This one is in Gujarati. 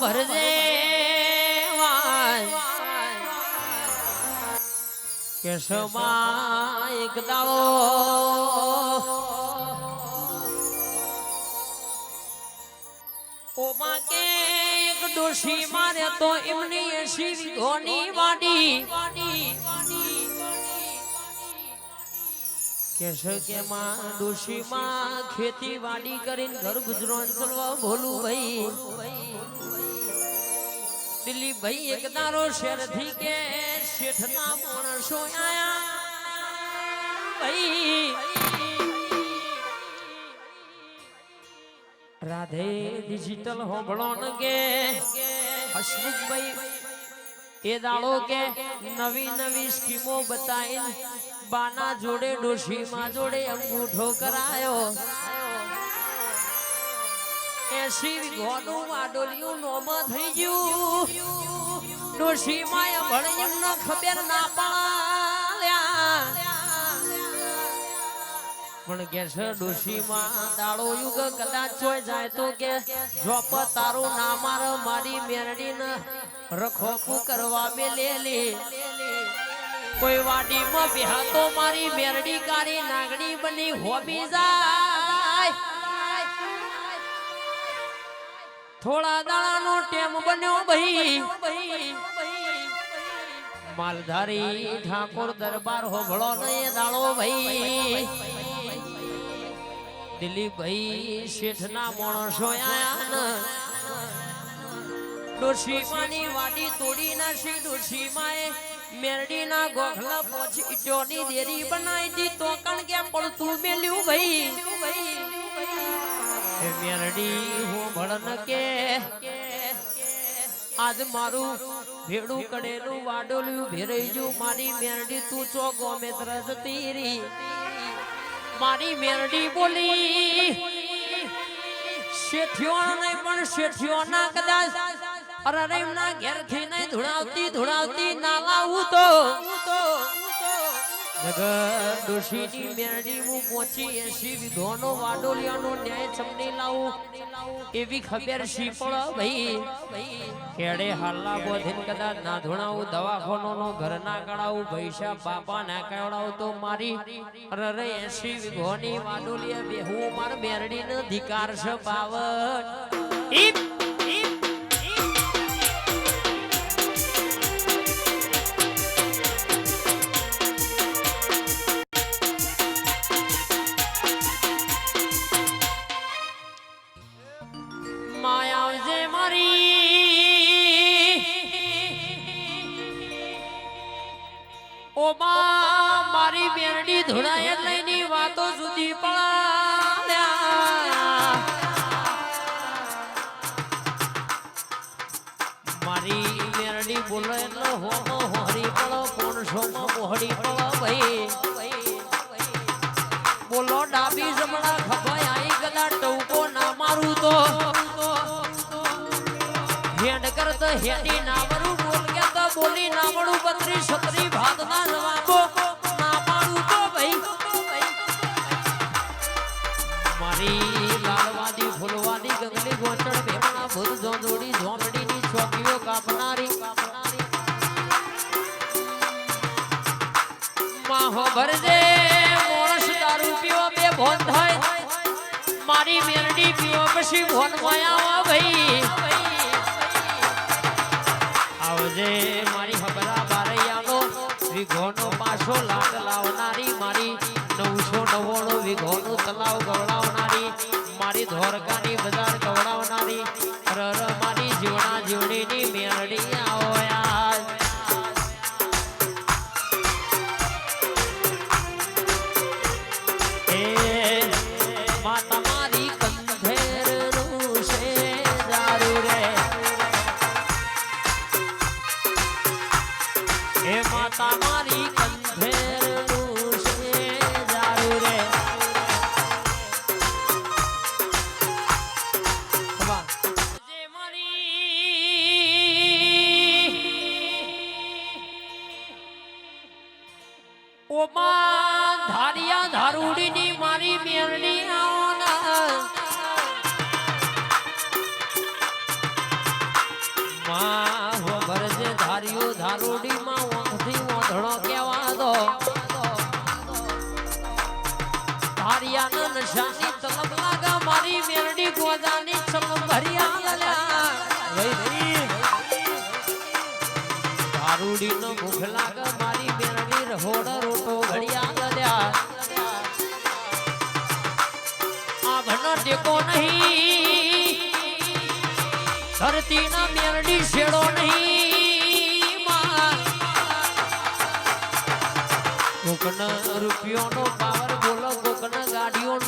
ભરજે કેશમાં એક કે એક ડોશી મારે તો એમની એસી વીઘોની વાડી. કેશે કે માં ડોશી માં ખેતી વાડી કરીને ઘર ગુજરાન ચલવા ભોલું ભાઈ. દિલ્હી ભાઈ એક દારો શેરથી કે શેઠના માણસો આયા. ભાઈ. રાધે ડિજિટલ હોબળોન કે હસમુખભાઈ, એ દાડો કે નવી નવી સ્કીમો બતાવી બાના જોડે, ડોશીમાં જોડે અંગૂઠો કરાયો. એસી વીઘોનું વાડોલિયું નોમ થઈ ગયું. ડોશીમાં ભણ્યું ન ખબર ના પાડ્યા. પણ કે છે ડોશીમાં દાડો યુગ કદાચ જોઈ જાય તો કે જોપ તારું ના માર મારી મેરડીને રખોપું કરવા મેલેલી. કોઈ વાડીમાં બેહાતો મારી મેરડી કારી નાગણી બની હોબી જાય. થોડા દાડાનો ટેમ બન્યો ભાઈ. માલધારી ઠાકોર દરબાર હોભળો દાળો એ દાડો ભાઈ. દિલીપભાઈ શેઠના માણસો આયા ને. ડોશીમાની વાડી તોડી નાખી, ડોશીમાએ મેરડીના ગોખલા પોચી ઈટોની દેરી બનાવી દી તો કણ કે પડતું મેલ્યું ભાઈ. એ મેરડી હું ભળન કે? આજ મારું ભેડું કડેલું વાડોલ્યું ગયું મારી મેરડી તું ચો ગોમે ત્રસ તીરી. મારી મેરડી બોલી, શેઠિયો નહીં પણ શેઠિયો ના કદાચ અરે એમના ઘેરથી નહીં ધુણાવતી ધુણાવતી ના લાવું તો. ડોશીની મેરડી હું પહોંચી એસી વિધોનો લાવું. એવી ખબર શી પડે ભાઈ ખેડે હાલ્લા બોધીન કદાચ ના દવાખાનો ઘર ના કડાવું પૈસા બાપા ના કડાવું તો મારી. અરે એસી વિધોની વાડોલિયા બેહું, માર મેરડીનો ધિકાર છે પાવટ માયા જે મારી. ઓ બા મારી બેરડી ધોળાય લઈની વાતો સુધી પણ મારી મેરડી બોલે એટલે હોમો હોરી પડો પોણસો માં મોહડી પડો ભાઈ. બોલો ડાબી જમણા ખબર આઈ ગલા ટવકો ના મારું તો. હેડ કરત હેડી ના બોલ કે તો બોલી ના વડું બત્રી છત્રી ભાત ના જવાબો ના પાડું તો ભાઈ. મારી લાલવાદી ફૂલવાદી ગંગલી ગોચણ ભેમણા ભૂલ જોંદોડી ઝોંપડીની કાપનારી કાપનારી. માહો ભરજે મોણસ દારૂ પીવો, બે ભોન થાય મારી મેરડી પીવો, પછી ભોન મોયા ભાઈ. આવજે મારી હબરા બારૈયાનો વિઘોનો પાછો લાડ લાવનારી, મારી નવસો નવ્વાણું વિઘોનું તલાવ ગવડાવનારી, મારી ધોરકાની બજાર ગવડાવનારી રર મારી જીવણા જીવણીની મેરડી એ માતા મારી કંધેરનું છે દારૂ રે ખમા. જે મારિયાના નશાની મેરડી ગોદાની ચલમ ભરિયા લલ્યા રૂપિયો નો પાવર બોલો કોકના